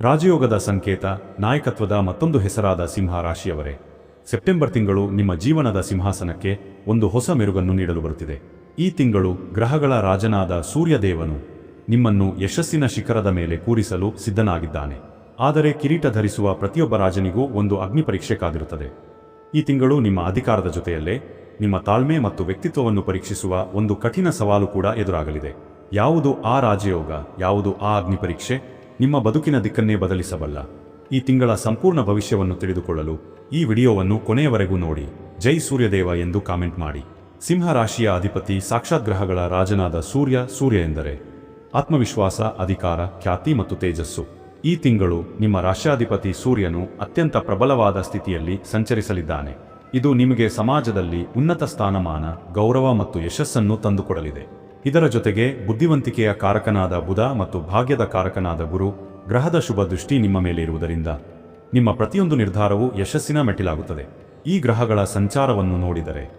ರಾಜಯೋಗದ ಸಂಕೇತ, ನಾಯಕತ್ವದ ಮತ್ತೊಂದು ಹೆಸರಾದ ಸಿಂಹ ರಾಶಿಯವರೇ ಸೆಪ್ಟೆಂಬರ್ ತಿಂಗಳು ನಿಮ್ಮ ಜೀವನದ ಸಿಂಹಾಸನಕ್ಕೆ ಒಂದು ಹೊಸ ಮೆರುಗನ್ನು ನೀಡಲು ಬರುತ್ತಿದೆ. ಈ ತಿಂಗಳು ಗ್ರಹಗಳ ರಾಜನಾದ ಸೂರ್ಯದೇವನು ನಿಮ್ಮನ್ನು ಯಶಸ್ಸಿನ ಶಿಖರದ ಮೇಲೆ ಕೂರಿಸಲು ಸಿದ್ಧನಾಗಿದ್ದಾನೆ. ಆದರೆ ಕಿರೀಟ ಧರಿಸುವ ಪ್ರತಿಯೊಬ್ಬ ರಾಜನಿಗೂ ಒಂದು ಅಗ್ನಿ ಪರೀಕ್ಷೆ ಕಾದಿರುತ್ತದೆ. ಈ ತಿಂಗಳು ನಿಮ್ಮ ಅಧಿಕಾರದ ಜೊತೆಯಲ್ಲೇ ನಿಮ್ಮ ತಾಳ್ಮೆ ಮತ್ತು ವ್ಯಕ್ತಿತ್ವವನ್ನು ಪರೀಕ್ಷಿಸುವ ಒಂದು ಕಠಿಣ ಸವಾಲು ಕೂಡ ಎದುರಾಗಲಿದೆ. ಯಾವುದು ಆ ರಾಜಯೋಗ, ಯಾವುದು ಆ ಅಗ್ನಿ ಪರೀಕ್ಷೆ? ನಿಮ್ಮ ಬದುಕಿನ ದಿಕ್ಕನ್ನೇ ಬದಲಿಸಬಲ್ಲ. ಈ ತಿಂಗಳ ಸಂಪೂರ್ಣ ಭವಿಷ್ಯವನ್ನು ತಿಳಿದುಕೊಳ್ಳಲು ಈ ವಿಡಿಯೋವನ್ನು ಕೊನೆಯವರೆಗೂ ನೋಡಿ. ಜೈ ಸೂರ್ಯದೇವ ಎಂದು ಕಾಮೆಂಟ್ ಮಾಡಿ. ಸಿಂಹ ರಾಶಿಯ ಅಧಿಪತಿ ಸಾಕ್ಷಾತ್ ಗ್ರಹಗಳ ರಾಜನಾದ ಸೂರ್ಯ ಸೂರ್ಯ ಎಂದರೆ. ಆತ್ಮವಿಶ್ವಾಸ, ಅಧಿಕಾರ, ಖ್ಯಾತಿ ಮತ್ತು ತೇಜಸ್ಸು. ಈ ತಿಂಗಳು ನಿಮ್ಮ ರಾಷ್ಟ್ರಾಧಿಪತಿ ಸೂರ್ಯನು ಅತ್ಯಂತ ಪ್ರಬಲವಾದ ಸ್ಥಿತಿಯಲ್ಲಿ ಸಂಚರಿಸಲಿದ್ದಾನೆ. ಇದು ನಿಮಗೆ ಸಮಾಜದಲ್ಲಿ ಉನ್ನತ ಸ್ಥಾನಮಾನ, ಗೌರವ ಮತ್ತು ಯಶಸ್ಸನ್ನು ತಂದುಕೊಡಲಿದೆ. ಇದರ ಜೊತೆಗೆ ಬುದ್ಧಿವಂತಿಕೆಯ ಕಾರಕನಾದ ಬುಧ ಮತ್ತು ಭಾಗ್ಯದ ಕಾರಕನಾದ ಗುರು ಗ್ರಹದ ಶುಭ ದೃಷ್ಟಿ ನಿಮ್ಮ ಮೇಲೆ ಇರುವುದರಿಂದ ನಿಮ್ಮ ಪ್ರತಿಯೊಂದು ನಿರ್ಧಾರವು ಯಶಸ್ಸಿನ ಮೆಟ್ಟಿಲಾಗುತ್ತದೆ. ಈ ಗ್ರಹಗಳ ಸಂಚಾರವನ್ನು ನೋಡಿದರೆ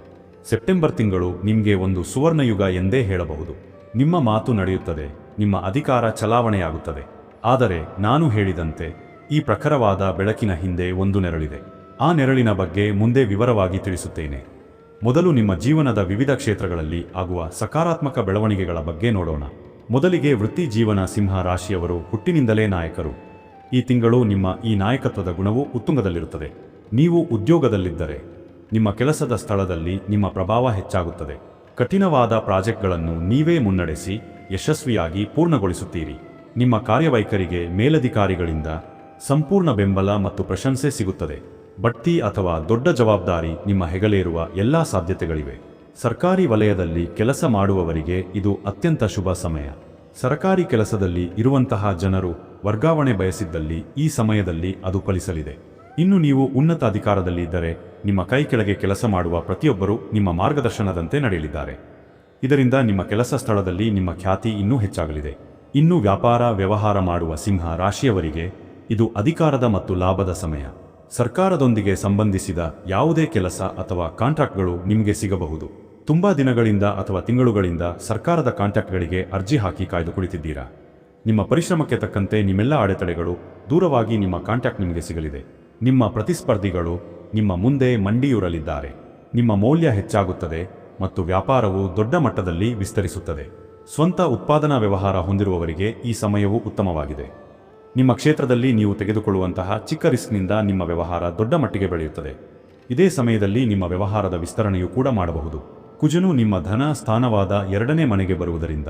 ಸೆಪ್ಟೆಂಬರ್ ತಿಂಗಳು ನಿಮಗೆ ಒಂದು ಸುವರ್ಣಯುಗ ಎಂದೇ ಹೇಳಬಹುದು. ನಿಮ್ಮ ಮಾತು ನಡೆಯುತ್ತದೆ, ನಿಮ್ಮ ಅಧಿಕಾರ ಚಲಾವಣೆಯಾಗುತ್ತದೆ. ಆದರೆ ನಾನು ಹೇಳಿದಂತೆ ಈ ಪ್ರಖರವಾದ ಬೆಳಕಿನ ಹಿಂದೆ ಒಂದು ನೆರಳಿದೆ. ಆ ನೆರಳಿನ ಬಗ್ಗೆ ಮುಂದೆ ವಿವರವಾಗಿ ತಿಳಿಸುತ್ತೇನೆ. ಮೊದಲು ನಿಮ್ಮ ಜೀವನದ ವಿವಿಧ ಕ್ಷೇತ್ರಗಳಲ್ಲಿ ಆಗುವ ಸಕಾರಾತ್ಮಕ ಬೆಳವಣಿಗೆಗಳ ಬಗ್ಗೆ ನೋಡೋಣ. ಮೊದಲಿಗೆ ವೃತ್ತಿ ಜೀವನ ಸಿಂಹ ರಾಶಿಯವರು ಹುಟ್ಟಿನಿಂದಲೇ ನಾಯಕರು. ಈ ತಿಂಗಳು ನಿಮ್ಮ ಈ ನಾಯಕತ್ವದ ಗುಣವು ಉತ್ತುಂಗದಲ್ಲಿರುತ್ತದೆ. ನೀವು ಉದ್ಯೋಗದಲ್ಲಿದ್ದರೆ, ನಿಮ್ಮ ಕೆಲಸದ ಸ್ಥಳದಲ್ಲಿ ನಿಮ್ಮ ಪ್ರಭಾವ ಹೆಚ್ಚಾಗುತ್ತದೆ. ಕಠಿಣವಾದ ಪ್ರಾಜೆಕ್ಟ್ಗಳನ್ನು ನೀವೇ ಮುನ್ನಡೆಸಿ, ಯಶಸ್ವಿಯಾಗಿ ಪೂರ್ಣಗೊಳಿಸುತ್ತೀರಿ. ನಿಮ್ಮ ಕಾರ್ಯವೈಖರಿಗೆ ಮೇಲಧಿಕಾರಿಗಳಿಂದ ಸಂಪೂರ್ಣ ಬೆಂಬಲ ಮತ್ತು ಪ್ರಶಂಸೆ ಸಿಗುತ್ತದೆ. ಬಡ್ತಿ ಅಥವಾ ದೊಡ್ಡ ಜವಾಬ್ದಾರಿ ನಿಮ್ಮ ಹೆಗಲೇರುವ ಎಲ್ಲಾ ಸಾಧ್ಯತೆಗಳಿವೆ. ಸರ್ಕಾರಿ ವಲಯದಲ್ಲಿ ಕೆಲಸ ಮಾಡುವವರಿಗೆ ಇದು ಅತ್ಯಂತ ಶುಭ ಸಮಯ. ಸರಕಾರಿ ಕೆಲಸದಲ್ಲಿ ಇರುವಂತಹ ಜನರು ವರ್ಗಾವಣೆ ಬಯಸಿದ್ದಲ್ಲಿ ಈ ಸಮಯದಲ್ಲಿ ಅದು ಫಲಿಸಲಿದೆ. ಇನ್ನು ನೀವು ಉನ್ನತ ಅಧಿಕಾರದಲ್ಲಿ ಇದ್ದರೆ ನಿಮ್ಮ ಕೈ ಕೆಳಗೆ ಕೆಲಸ ಮಾಡುವ ಪ್ರತಿಯೊಬ್ಬರು ನಿಮ್ಮ ಮಾರ್ಗದರ್ಶನದಂತೆ ನಡೆಯಲಿದ್ದಾರೆ. ಇದರಿಂದ ನಿಮ್ಮ ಕೆಲಸ ಸ್ಥಳದಲ್ಲಿ ನಿಮ್ಮ ಖ್ಯಾತಿ ಇನ್ನೂ ಹೆಚ್ಚಾಗಲಿದೆ. ಇನ್ನು ವ್ಯಾಪಾರ, ವ್ಯವಹಾರ ಮಾಡುವ ಸಿಂಹ ರಾಶಿಯವರಿಗೆ ಇದು ಅಧಿಕಾರದ ಮತ್ತು ಲಾಭದ ಸಮಯ. ಸರ್ಕಾರದೊಂದಿಗೆ ಸಂಬಂಧಿಸಿದ ಯಾವುದೇ ಕೆಲಸ ಅಥವಾ ಕಾಂಟ್ರಾಕ್ಟ್ಗಳು ನಿಮಗೆ ಸಿಗಬಹುದು. ತುಂಬಾ ದಿನಗಳಿಂದ ಅಥವಾ ತಿಂಗಳುಗಳಿಂದ ಸರ್ಕಾರದ ಕಾಂಟ್ಯಾಕ್ಟ್ಗಳಿಗೆ ಅರ್ಜಿ ಹಾಕಿ ಕಾಯ್ದು ಕುಳಿತಿದ್ದೀರಾ? ನಿಮ್ಮ ಪರಿಶ್ರಮಕ್ಕೆ ತಕ್ಕಂತೆ ನಿಮ್ಮೆಲ್ಲ ಅಡೆತಡೆಗಳು ದೂರವಾಗಿ ನಿಮ್ಮ ಕಾಂಟ್ಯಾಕ್ಟ್ ನಿಮಗೆ ಸಿಗಲಿದೆ. ನಿಮ್ಮ ಪ್ರತಿಸ್ಪರ್ಧಿಗಳು ನಿಮ್ಮ ಮುಂದೆ ಮಂಡಿಯೂರಲಿದ್ದಾರೆ. ನಿಮ್ಮ ಮೌಲ್ಯ ಹೆಚ್ಚಾಗುತ್ತದೆ ಮತ್ತು ವ್ಯಾಪಾರವು ದೊಡ್ಡ ಮಟ್ಟದಲ್ಲಿ ವಿಸ್ತರಿಸುತ್ತದೆ. ಸ್ವಂತ ಉತ್ಪಾದನಾ ವ್ಯವಹಾರ ಹೊಂದಿರುವವರಿಗೆ ಈ ಸಮಯವು ಉತ್ತಮವಾಗಿದೆ. ನಿಮ್ಮ ಕ್ಷೇತ್ರದಲ್ಲಿ ನೀವು ತೆಗೆದುಕೊಳ್ಳುವಂತಹ ಚಿಕ್ಕ ರಿಸ್ಕ್ನಿಂದ ನಿಮ್ಮ ವ್ಯವಹಾರ ದೊಡ್ಡ ಮಟ್ಟಿಗೆ ಬೆಳೆಯುತ್ತದೆ. ಇದೇ ಸಮಯದಲ್ಲಿ ನಿಮ್ಮ ವ್ಯವಹಾರದ ವಿಸ್ತರಣೆಯೂ ಕೂಡ ಮಾಡಬಹುದು. ಕುಜನು ನಿಮ್ಮ ಧನ ಸ್ಥಾನವಾದ ಎರಡನೇ ಮನೆಗೆ ಬರುವುದರಿಂದ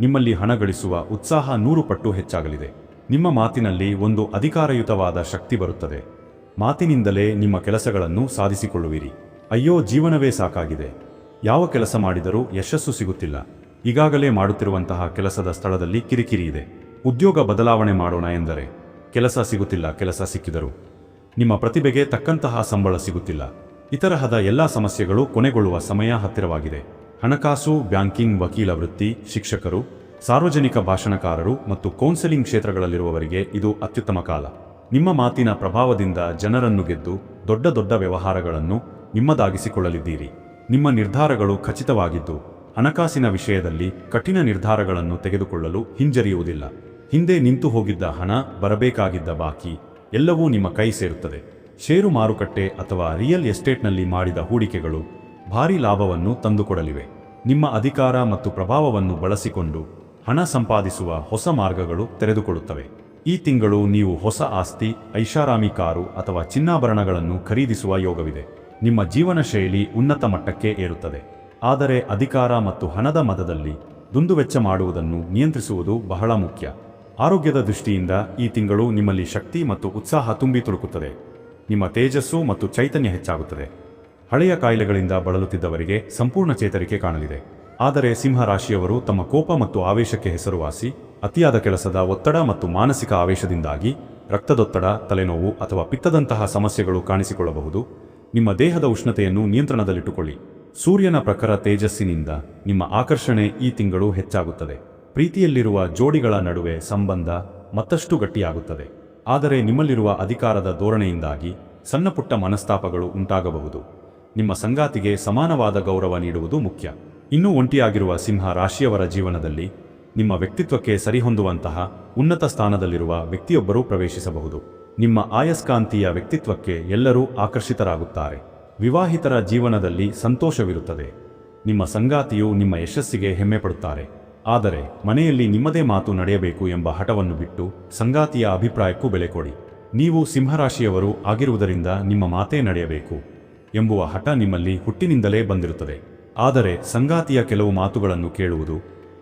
ನಿಮ್ಮಲ್ಲಿ ಹಣ ಗಳಿಸುವ ಉತ್ಸಾಹ ನೂರು ಪಟ್ಟು ಹೆಚ್ಚಾಗಲಿದೆ. ನಿಮ್ಮ ಮಾತಿನಲ್ಲಿ ಒಂದು ಅಧಿಕಾರಯುತವಾದ ಶಕ್ತಿ ಬರುತ್ತದೆ. ಮಾತಿನಿಂದಲೇ ನಿಮ್ಮ ಕೆಲಸಗಳನ್ನು ಸಾಧಿಸಿಕೊಳ್ಳುವಿರಿ. ಅಯ್ಯೋ, ಜೀವನವೇ ಸಾಕಾಗಿದೆ. ಯಾವ ಕೆಲಸ ಮಾಡಿದರೂ ಯಶಸ್ಸು ಸಿಗುತ್ತಿಲ್ಲ. ಈಗಾಗಲೇ ಮಾಡುತ್ತಿರುವಂತಹ ಕೆಲಸದ ಸ್ಥಳದಲ್ಲಿ ಕಿರಿಕಿರಿ ಇದೆ. ಉದ್ಯೋಗ ಬದಲಾವಣೆ ಮಾಡೋಣ ಎಂದರೆ ಕೆಲಸ ಸಿಗುತ್ತಿಲ್ಲ, ಕೆಲಸ ಸಿಕ್ಕಿದರು. ನಿಮ್ಮ ಪ್ರತಿಭೆಗೆ ತಕ್ಕಂತಹ ಸಂಬಳ ಸಿಗುತ್ತಿಲ್ಲ. ಇತರಹದ ಎಲ್ಲ ಸಮಸ್ಯೆಗಳು ಕೊನೆಗೊಳ್ಳುವ ಸಮಯ ಹತ್ತಿರವಾಗಿದೆ. ಹಣಕಾಸು, ಬ್ಯಾಂಕಿಂಗ್ ವಕೀಲ ವೃತ್ತಿ, ಶಿಕ್ಷಕರು, ಸಾರ್ವಜನಿಕ ಭಾಷಣಕಾರರು ಮತ್ತು ಕೌನ್ಸೆಲಿಂಗ್ ಕ್ಷೇತ್ರಗಳಲ್ಲಿರುವವರಿಗೆ ಇದು ಅತ್ಯುತ್ತಮ ಕಾಲ. ನಿಮ್ಮ ಮಾತಿನ ಪ್ರಭಾವದಿಂದ ಜನರನ್ನು ಗೆದ್ದು ದೊಡ್ಡ ದೊಡ್ಡ ವ್ಯವಹಾರಗಳನ್ನು ನಿಮ್ಮದಾಗಿಸಿಕೊಳ್ಳಲಿದ್ದೀರಿ. ನಿಮ್ಮ ನಿರ್ಧಾರಗಳು ಖಚಿತವಾಗಿದ್ದು, ಹಣಕಾಸಿನ ವಿಷಯದಲ್ಲಿ ಕಠಿಣ ನಿರ್ಧಾರಗಳನ್ನು ತೆಗೆದುಕೊಳ್ಳಲು ಹಿಂಜರಿಯುವುದಿಲ್ಲ. ಹಿಂದೆ ನಿಂತು ಹೋಗಿದ್ದ ಹಣ ಬರಬೇಕಾಗಿದ್ದ ಬಾಕಿ ಎಲ್ಲವೂ ನಿಮ್ಮ ಕೈ ಸೇರುತ್ತದೆ. ಷೇರು ಮಾರುಕಟ್ಟೆ ಅಥವಾ ರಿಯಲ್ ಎಸ್ಟೇಟ್ನಲ್ಲಿ ಮಾಡಿದ ಹೂಡಿಕೆಗಳು ಭಾರಿ ಲಾಭವನ್ನು ತಂದುಕೊಡಲಿವೆ. ನಿಮ್ಮ ಅಧಿಕಾರ ಮತ್ತು ಪ್ರಭಾವವನ್ನು ಬಳಸಿಕೊಂಡು ಹಣ ಸಂಪಾದಿಸುವ ಹೊಸ ಮಾರ್ಗಗಳು ತೆರೆದುಕೊಳ್ಳುತ್ತವೆ. ಈ ತಿಂಗಳು ನೀವು ಹೊಸ ಆಸ್ತಿ, ಐಷಾರಾಮಿ ಕಾರು ಅಥವಾ ಚಿನ್ನಾಭರಣಗಳನ್ನು ಖರೀದಿಸುವ ಯೋಗವಿದೆ. ನಿಮ್ಮ ಜೀವನ ಶೈಲಿ ಉನ್ನತ ಮಟ್ಟಕ್ಕೆ ಏರುತ್ತದೆ. ಆದರೆ ಅಧಿಕಾರ ಮತ್ತು ಹಣದ ಮದದಲ್ಲಿ ದುಂದುವೆಚ್ಚ ಮಾಡುವುದನ್ನು ನಿಯಂತ್ರಿಸುವುದು ಬಹಳ ಮುಖ್ಯ. ಆರೋಗ್ಯದ ದೃಷ್ಟಿಯಿಂದ ಈ ತಿಂಗಳು ನಿಮ್ಮಲ್ಲಿ ಶಕ್ತಿ ಮತ್ತು ಉತ್ಸಾಹ ತುಂಬಿ ತುಳುಕುತ್ತದೆ. ನಿಮ್ಮ ತೇಜಸ್ಸು ಮತ್ತು ಚೈತನ್ಯ ಹೆಚ್ಚಾಗುತ್ತದೆ. ಹಳೆಯ ಕಾಯಿಲೆಗಳಿಂದ ಬಳಲುತ್ತಿದ್ದವರಿಗೆ ಸಂಪೂರ್ಣ ಚೇತರಿಕೆ ಕಾಣಲಿದೆ. ಆದರೆ ಸಿಂಹ ರಾಶಿಯವರು ತಮ್ಮ ಕೋಪ ಮತ್ತು ಆವೇಶಕ್ಕೆ ಹೆಸರುವಾಸಿ, ಅತಿಯಾದ ಕೆಲಸದ ಒತ್ತಡ ಮತ್ತು ಮಾನಸಿಕ ಆವೇಶದಿಂದಾಗಿ ರಕ್ತದೊತ್ತಡ, ತಲೆನೋವು ಅಥವಾ ಪಿತ್ತದಂತಹ ಸಮಸ್ಯೆಗಳು ಕಾಣಿಸಿಕೊಳ್ಳಬಹುದು. ನಿಮ್ಮ ದೇಹದ ಉಷ್ಣತೆಯನ್ನು ನಿಯಂತ್ರಣದಲ್ಲಿಟ್ಟುಕೊಳ್ಳಿ. ಸೂರ್ಯನ ಪ್ರಖರ ತೇಜಸ್ಸಿನಿಂದ ನಿಮ್ಮ ಆಕರ್ಷಣೆ ಈ ತಿಂಗಳು ಹೆಚ್ಚಾಗುತ್ತದೆ. ಪ್ರೀತಿಯಲ್ಲಿರುವ ಜೋಡಿಗಳ ನಡುವೆ ಸಂಬಂಧ ಮತ್ತಷ್ಟು ಗಟ್ಟಿಯಾಗುತ್ತದೆ. ಆದರೆ ನಿಮ್ಮಲ್ಲಿರುವ ಅಧಿಕಾರದ ಧೋರಣೆಯಿಂದಾಗಿ ಸಣ್ಣಪುಟ್ಟ ಮನಸ್ತಾಪಗಳು ಉಂಟಾಗಬಹುದು. ನಿಮ್ಮ ಸಂಗಾತಿಗೆ ಸಮಾನವಾದ ಗೌರವ ನೀಡುವುದು ಮುಖ್ಯ. ಇನ್ನೂ ಒಂಟಿಯಾಗಿರುವ ಸಿಂಹ ರಾಶಿಯವರ ಜೀವನದಲ್ಲಿ ನಿಮ್ಮ ವ್ಯಕ್ತಿತ್ವಕ್ಕೆ ಸರಿಹೊಂದುವಂತಹ ಉನ್ನತ ಸ್ಥಾನದಲ್ಲಿರುವ ವ್ಯಕ್ತಿಯೊಬ್ಬರು ಪ್ರವೇಶಿಸಬಹುದು. ನಿಮ್ಮ ಆಯಸ್ಕಾಂತೀಯ ವ್ಯಕ್ತಿತ್ವಕ್ಕೆ ಎಲ್ಲರೂ ಆಕರ್ಷಿತರಾಗುತ್ತಾರೆ. ವಿವಾಹಿತರ ಜೀವನದಲ್ಲಿ ಸಂತೋಷವಿರುತ್ತದೆ. ನಿಮ್ಮ ಸಂಗಾತಿಯು ನಿಮ್ಮ ಯಶಸ್ಸಿಗೆ ಹೆಮ್ಮೆ ಪಡುತ್ತಾರೆ ಆದರೆ ಮನೆಯಲ್ಲಿ ನಿಮ್ಮದೇ ಮಾತು ನಡೆಯಬೇಕು ಎಂಬ ಹಠವನ್ನು ಬಿಟ್ಟು ಸಂಗಾತಿಯ ಅಭಿಪ್ರಾಯಕ್ಕೂ ಬೆಲೆ ಕೊಡಿ ನೀವು ಸಿಂಹರಾಶಿಯವರು ಆಗಿರುವುದರಿಂದ ನಿಮ್ಮ ಮಾತೇ ನಡೆಯಬೇಕು ಎಂಬುವ ಹಠ ನಿಮ್ಮಲ್ಲಿ ಹುಟ್ಟಿನಿಂದಲೇ ಬಂದಿರುತ್ತದೆ. ಆದರೆ ಸಂಗಾತಿಯ ಕೆಲವು ಮಾತುಗಳನ್ನು ಕೇಳುವುದು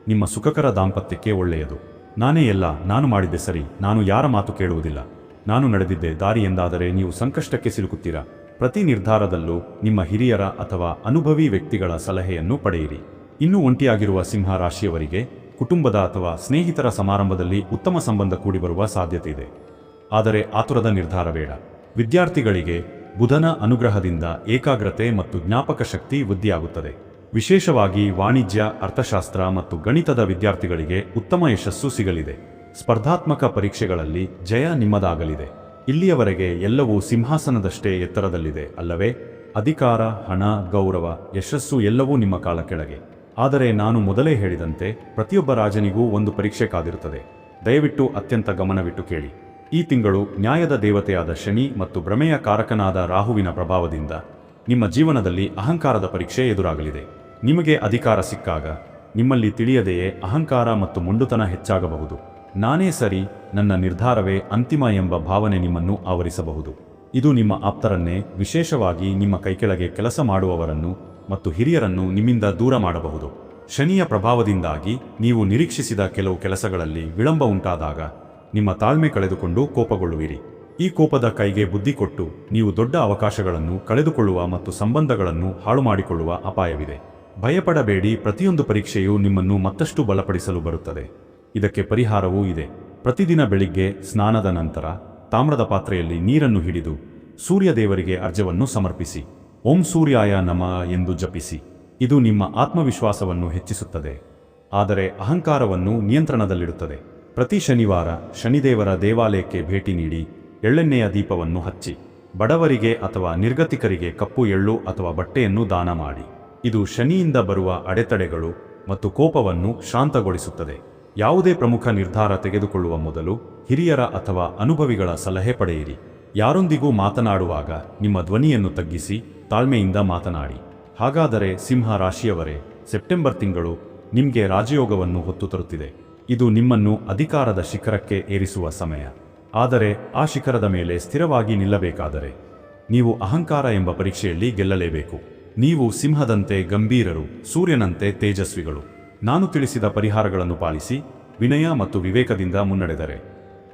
ನಿಮ್ಮ ಸುಖಕರ ದಾಂಪತ್ಯಕ್ಕೆ ಒಳ್ಳೆಯದು. ನಾನೇ ಎಲ್ಲ, ನಾನು ಮಾಡಿದ್ದೆ ಸರಿ, ನಾನು ಯಾರ ಮಾತು ಕೇಳುವುದಿಲ್ಲ. ನಾನು ನಡೆದಿದ್ದೆ ದಾರಿ ಎಂದಾದರೆ ನೀವು ಸಂಕಷ್ಟಕ್ಕೆ ಸಿಲುಕುತ್ತೀರಾ. ಪ್ರತಿ ನಿರ್ಧಾರದಲ್ಲೂ ನಿಮ್ಮ ಹಿರಿಯರ ಅಥವಾ ಅನುಭವಿ ವ್ಯಕ್ತಿಗಳ ಸಲಹೆಯನ್ನು ಪಡೆಯಿರಿ. ಇನ್ನೂ ಒಂಟಿಯಾಗಿರುವ ಸಿಂಹ ರಾಶಿಯವರಿಗೆ ಕುಟುಂಬದ ಅಥವಾ ಸ್ನೇಹಿತರ ಸಮಾರಂಭದಲ್ಲಿ ಉತ್ತಮ ಸಂಬಂಧ ಕೂಡಿಬರುವ ಸಾಧ್ಯತೆ ಇದೆ. ಆದರೆ ಆತುರದ ನಿರ್ಧಾರ ಬೇಡ. ವಿದ್ಯಾರ್ಥಿಗಳಿಗೆ ಬುಧನ ಅನುಗ್ರಹದಿಂದ ಏಕಾಗ್ರತೆ ಮತ್ತು ಜ್ಞಾಪಕ ಶಕ್ತಿ ವೃದ್ಧಿಯಾಗುತ್ತದೆ. ವಿಶೇಷವಾಗಿ ವಾಣಿಜ್ಯ, ಅರ್ಥಶಾಸ್ತ್ರ ಮತ್ತು ಗಣಿತದ ವಿದ್ಯಾರ್ಥಿಗಳಿಗೆ ಉತ್ತಮ ಯಶಸ್ಸು ಸಿಗಲಿದೆ. ಸ್ಪರ್ಧಾತ್ಮಕ ಪರೀಕ್ಷೆಗಳಲ್ಲಿ ಜಯ ನಿಮ್ಮದಾಗಲಿದೆ. ಇಲ್ಲಿಯವರೆಗೆ ಎಲ್ಲವೂ ಸಿಂಹಾಸನದಷ್ಟೇ ಎತ್ತರದಲ್ಲಿದೆ ಅಲ್ಲವೇ? ಅಧಿಕಾರ, ಹಣ, ಗೌರವ, ಯಶಸ್ಸು ಎಲ್ಲವೂ ನಿಮ್ಮ ಕಾಲ ಕೆಳಗೆ. ಆದರೆ ನಾನು ಮೊದಲೇ ಹೇಳಿದಂತೆ ಪ್ರತಿಯೊಬ್ಬ ರಾಜನಿಗೂ ಒಂದು ಪರೀಕ್ಷೆ ಕಾದಿರುತ್ತದೆ. ದಯವಿಟ್ಟು ಅತ್ಯಂತ ಗಮನವಿಟ್ಟು ಕೇಳಿ. ಈ ತಿಂಗಳು ನ್ಯಾಯದ ದೇವತೆಯಾದ ಶನಿ ಮತ್ತು ಭ್ರಮೆಯ ಕಾರಕನಾದ ರಾಹುವಿನ ಪ್ರಭಾವದಿಂದ ನಿಮ್ಮ ಜೀವನದಲ್ಲಿ ಅಹಂಕಾರದ ಪರೀಕ್ಷೆ ಎದುರಾಗಲಿದೆ. ನಿಮಗೆ ಅಧಿಕಾರ ಸಿಕ್ಕಾಗ ನಿಮ್ಮಲ್ಲಿ ತಿಳಿಯದೆಯೇ ಅಹಂಕಾರ ಮತ್ತು ಮುಂಡುತನ ಹೆಚ್ಚಾಗಬಹುದು. ನಾನೇ ಸರಿ, ನನ್ನ ನಿರ್ಧಾರವೇ ಅಂತಿಮ ಎಂಬ ಭಾವನೆ ನಿಮ್ಮನ್ನು ಆವರಿಸಬಹುದು. ಇದು ನಿಮ್ಮ ಆಪ್ತರನ್ನೇ ವಿಶೇಷವಾಗಿ ನಿಮ್ಮ ಕೈಕೆಳಗೆ ಕೆಲಸ ಮಾಡುವವರನ್ನು ಮತ್ತು ಹಿರಿಯರನ್ನು ನಿಮ್ಮಿಂದ ದೂರ ಮಾಡಬಹುದು. ಶನಿಯ ಪ್ರಭಾವದಿಂದಾಗಿ ನೀವು ನಿರೀಕ್ಷಿಸಿದ ಕೆಲವು ಕೆಲಸಗಳಲ್ಲಿ ವಿಳಂಬ ಉಂಟಾದಾಗ ನಿಮ್ಮ ತಾಳ್ಮೆ ಕಳೆದುಕೊಂಡು ಕೋಪಗೊಳ್ಳುವಿರಿ. ಈ ಕೋಪದ ಕೈಗೆ ಬುದ್ಧಿ ಕೊಟ್ಟು ನೀವು ದೊಡ್ಡ ಅವಕಾಶಗಳನ್ನು ಕಳೆದುಕೊಳ್ಳುವ ಮತ್ತು ಸಂಬಂಧಗಳನ್ನು ಹಾಳು ಮಾಡಿಕೊಳ್ಳುವ ಅಪಾಯವಿದೆ. ಭಯಪಡಬೇಡಿ, ಪ್ರತಿಯೊಂದು ಪರೀಕ್ಷೆಯು ನಿಮ್ಮನ್ನು ಮತ್ತಷ್ಟು ಬಲಪಡಿಸಲು ಬರುತ್ತದೆ. ಇದಕ್ಕೆ ಪರಿಹಾರವೂ ಇದೆ. ಪ್ರತಿದಿನ ಬೆಳಿಗ್ಗೆ ಸ್ನಾನದ ನಂತರ ತಾಮ್ರದ ಪಾತ್ರೆಯಲ್ಲಿ ನೀರನ್ನು ಹಿಡಿದು ಸೂರ್ಯದೇವರಿಗೆ ಅರ್ಜವನ್ನು ಸಮರ್ಪಿಸಿ. ಓಂ ಸೂರ್ಯಾಯ ನಮ ಎಂದು ಜಪಿಸಿ. ಇದು ನಿಮ್ಮ ಆತ್ಮವಿಶ್ವಾಸವನ್ನು ಹೆಚ್ಚಿಸುತ್ತದೆ. ಆದರೆ ಅಹಂಕಾರವನ್ನು ನಿಯಂತ್ರಣದಲ್ಲಿಡುತ್ತದೆ. ಪ್ರತಿ ಶನಿವಾರ ಶನಿದೇವರ ದೇವಾಲಯಕ್ಕೆ ಭೇಟಿ ನೀಡಿ ಎಳ್ಳೆಣ್ಣೆಯ ದೀಪವನ್ನು ಹಚ್ಚಿ. ಬಡವರಿಗೆ ಅಥವಾ ನಿರ್ಗತಿಕರಿಗೆ ಕಪ್ಪು ಎಳ್ಳು ಅಥವಾ ಬಟ್ಟೆಯನ್ನು ದಾನ ಮಾಡಿ. ಇದು ಶನಿಯಿಂದ ಬರುವ ಅಡೆತಡೆಗಳು ಮತ್ತು ಕೋಪವನ್ನು ಶಾಂತಗೊಳಿಸುತ್ತದೆ. ಯಾವುದೇ ಪ್ರಮುಖ ನಿರ್ಧಾರ ತೆಗೆದುಕೊಳ್ಳುವ ಮೊದಲು ಹಿರಿಯರ ಅಥವಾ ಅನುಭವಿಗಳ ಸಲಹೆ ಪಡೆಯಿರಿ. ಯಾರೊಂದಿಗೂ ಮಾತನಾಡುವಾಗ ನಿಮ್ಮ ಧ್ವನಿಯನ್ನು ತಗ್ಗಿಸಿ ತಾಳ್ಮೆಯಿಂದ ಮಾತನಾಡಿ. ಹಾಗಾದರೆ ಸಿಂಹ ರಾಶಿಯವರೇ, ಸೆಪ್ಟೆಂಬರ್ ತಿಂಗಳು ನಿಮಗೆ ರಾಜಯೋಗವನ್ನು ಹೊತ್ತು ತರುತ್ತಿದೆ. ಇದು ನಿಮ್ಮನ್ನು ಅಧಿಕಾರದ ಶಿಖರಕ್ಕೆ ಏರಿಸುವ ಸಮಯ. ಆದರೆ ಆ ಶಿಖರದ ಮೇಲೆ ಸ್ಥಿರವಾಗಿ ನಿಲ್ಲಬೇಕಾದರೆ ನೀವು ಅಹಂಕಾರ ಎಂಬ ಪರೀಕ್ಷೆಯಲ್ಲಿ ಗೆಲ್ಲಲೇಬೇಕು. ನೀವು ಸಿಂಹದಂತೆ ಗಂಭೀರರು, ಸೂರ್ಯನಂತೆ ತೇಜಸ್ವಿಗಳು. ನಾನು ತಿಳಿಸಿದ ಪರಿಹಾರಗಳನ್ನು ಪಾಲಿಸಿ ವಿನಯ ಮತ್ತು ವಿವೇಕದಿಂದ ಮುನ್ನಡೆದರೆ.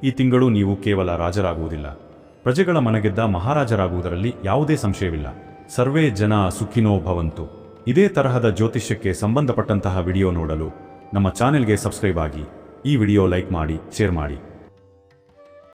ಈ ತಿಂಗಳು ನೀವು ಕೇವಲ ರಾಜರಾಗುವುದಿಲ್ಲ. ಪ್ರಜೆಗಳ ಮನಗೆದ್ದ ಮಹಾರಾಜರಾಗುವುದರಲ್ಲಿ ಯಾವುದೇ ಸಂಶಯವಿಲ್ಲ. ಸರ್ವೇ ಜನ ಸುಖಿನೋ ಭವಂತು. ಇದೇ ತರಹದ ಜ್ಯೋತಿಷ್ಯಕ್ಕೆ ಸಂಬಂಧಪಟ್ಟಂತಹ ವಿಡಿಯೋ ನೋಡಲು ನಮ್ಮ ಚಾನೆಲ್ಗೆ ಸಬ್ಸ್ಕ್ರೈಬ್ ಆಗಿ ಈ ವಿಡಿಯೋ ಲೈಕ್ ಮಾಡಿ, ಶೇರ್ ಮಾಡಿ.